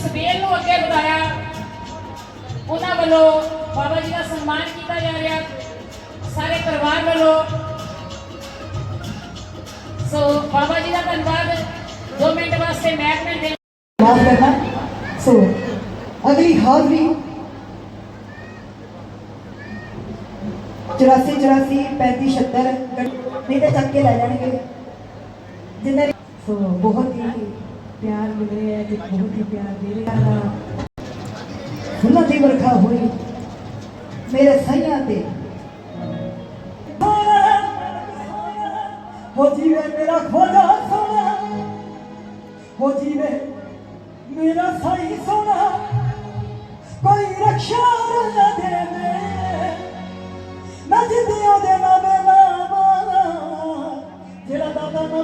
ਇਸ ਵੇਲ ਨੂੰ ਅੱਗੇ ਵਧਾਇਆ ਉਹਨਾਂ ਵੱਲੋਂ ਬਾਬਾ ਜੀ ਦਾ ਸਨਮਾਨ ਕੀਤਾ ਜਾ ਰਿਹਾ ਸਾਰੇ ਪਰਿਵਾਰ ਵੱਲੋਂ ਸੋ ਬਾਬਾ ਜੀ ਦਾ ਧੰਨਵਾਦ 2 ਮਿੰਟ ਵਾਸਤੇ ਮੈਕ ਨੇ ਦੇ माफ करना सो अगली हाजरी ਚੁਰਾਸੀ ਚੁਰਾਸੀ ਪੈਂਤੀ ਛੱਤਰ ਨਹੀਂ ਤਾਂ ਚੱਕ ਕੇ ਲੈ ਜਾਣਗੇ ਜਿੰਨੇ ਸੋ ਬਹੁਤ ਹੀ ਪਿਆਰ ਮਿਲ ਰਿਹਾ ਹੈ ਤੇ ਬਹੁਤ ਹੀ ਪਿਆਰ ਦੇ ਰਿਹਾ ਹੈ ਫੁੱਲਾਂ ਦੀ ਵਰਖਾ ਹੋਈ, ਮੇਰੇ ਸਈਆਂ ਤੇ। ਹੋ ਜੀਵੇ ਮੇਰਾ ਖੋਜਾ ਸੋਨਾ। ਹੋ ਜੀਵੇ ਮੇਰਾ ਸਾਈ ਸੋਨਾ। ਕੋਈ ਰਖਸ਼ਾ ਨਾ ਦੇਵੇ। ਮੈਂ ਦੇ ਨਾਮੇ ਲਾਵਾਂ। ਜਿਹੜਾ ਦਾਦਾ ਨਾ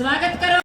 સ્વાગત કરો